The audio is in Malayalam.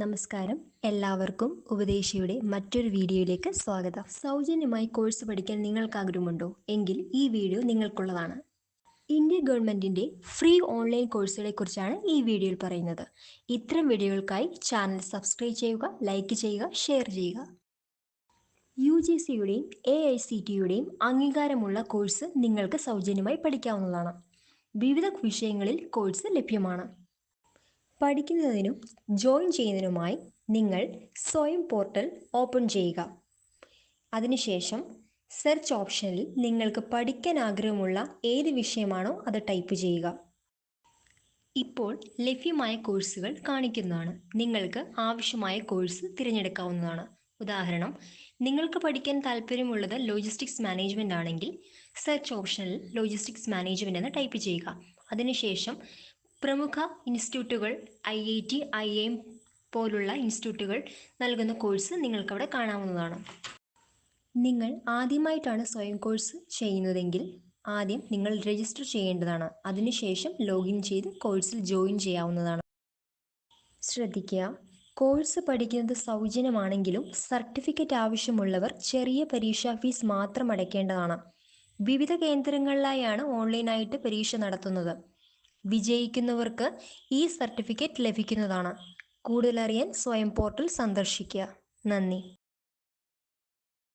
നമസ്കാരം. എല്ലാവർക്കും ഉപദേശിയുടെ മറ്റൊരു വീഡിയോയിലേക്ക് സ്വാഗതം. സൗജന്യമായി കോഴ്സ് പഠിക്കാൻ നിങ്ങൾക്ക് ആഗ്രഹമുണ്ടോ എങ്കിൽ ഈ വീഡിയോ നിങ്ങൾക്കുള്ളതാണ്. ഇന്ത്യ ഗവൺമെന്റിന്റെ ഫ്രീ ഓൺലൈൻ കോഴ്സുകളെ കുറിച്ചാണ് ഈ വീഡിയോയിൽ പറയുന്നത്. ഇത്തരം വീഡിയോകൾക്കായി ചാനൽ സബ്സ്ക്രൈബ് ചെയ്യുക ലൈക്ക് ചെയ്യുക ഷെയർ ചെയ്യുക. യു ജി സിയുടെയും എ ഐ സി ടിയുടെയും അംഗീകാരമുള്ള കോഴ്സ് നിങ്ങൾക്ക് സൗജന്യമായി പഠിക്കാവുന്നതാണ്. വിവിധ വിഷയങ്ങളിൽ കോഴ്സ് ലഭ്യമാണ്. പഠിക്കുന്നതിനും ജോയിൻ ചെയ്യുന്നതിനുമായി നിങ്ങൾ സ്വയം പോർട്ടൽ ഓപ്പൺ ചെയ്യുക. അതിനുശേഷം സെർച്ച് ഓപ്ഷനിൽ നിങ്ങൾക്ക് പഠിക്കാൻ ആഗ്രഹമുള്ള ഏത് വിഷയമാണോ അത് ടൈപ്പ് ചെയ്യുക. ഇപ്പോൾ ലഭ്യമായ കോഴ്സുകൾ കാണിക്കുന്നതാണ്. നിങ്ങൾക്ക് ആവശ്യമായ കോഴ്സ് തിരഞ്ഞെടുക്കാവുന്നതാണ്. ഉദാഹരണം നിങ്ങൾക്ക് പഠിക്കാൻ താല്പര്യമുള്ളത് ലോജിസ്റ്റിക്സ് മാനേജ്മെന്റ് ആണെങ്കിൽ സെർച്ച് ഓപ്ഷനിൽ ലോജിസ്റ്റിക്സ് മാനേജ്മെന്റ് എന്ന് ടൈപ്പ് ചെയ്യുക. അതിനുശേഷം പ്രമുഖ ഇൻസ്റ്റിറ്റ്യൂട്ടുകൾ I I T I M പോലുള്ള ഇൻസ്റ്റിറ്റ്യൂട്ടുകൾ നൽകുന്ന കോഴ്സ് നിങ്ങൾക്കവിടെ കാണാവുന്നതാണ്. നിങ്ങൾ ആദ്യമായിട്ടാണ് സ്വയം കോഴ്സ് ചെയ്യുന്നതെങ്കിൽ ആദ്യം നിങ്ങൾ രജിസ്റ്റർ ചെയ്യേണ്ടതാണ്. അതിനുശേഷം ലോഗിൻ ചെയ്ത് കോഴ്സിൽ ജോയിൻ ചെയ്യാവുന്നതാണ്. ശ്രദ്ധിക്കുക കോഴ്സ് പഠിക്കുന്നത് സൗജന്യമാണെങ്കിലും സർട്ടിഫിക്കറ്റ് ആവശ്യമുള്ളവർ ചെറിയ പരീക്ഷാ ഫീസ് മാത്രം അടയ്ക്കേണ്ടതാണ്. വിവിധ കേന്ദ്രങ്ങളിലായാണ് ഓൺലൈനായിട്ട് പരീക്ഷ നടത്തുന്നത്. വിജയിക്കുന്നവർക്ക് ഈ സർട്ടിഫിക്കറ്റ് ലഭിക്കുന്നതാണ്. കൂടുതലറിയാൻ സ്വയം പോർട്ടൽ സന്ദർശിക്കുക. നന്ദി.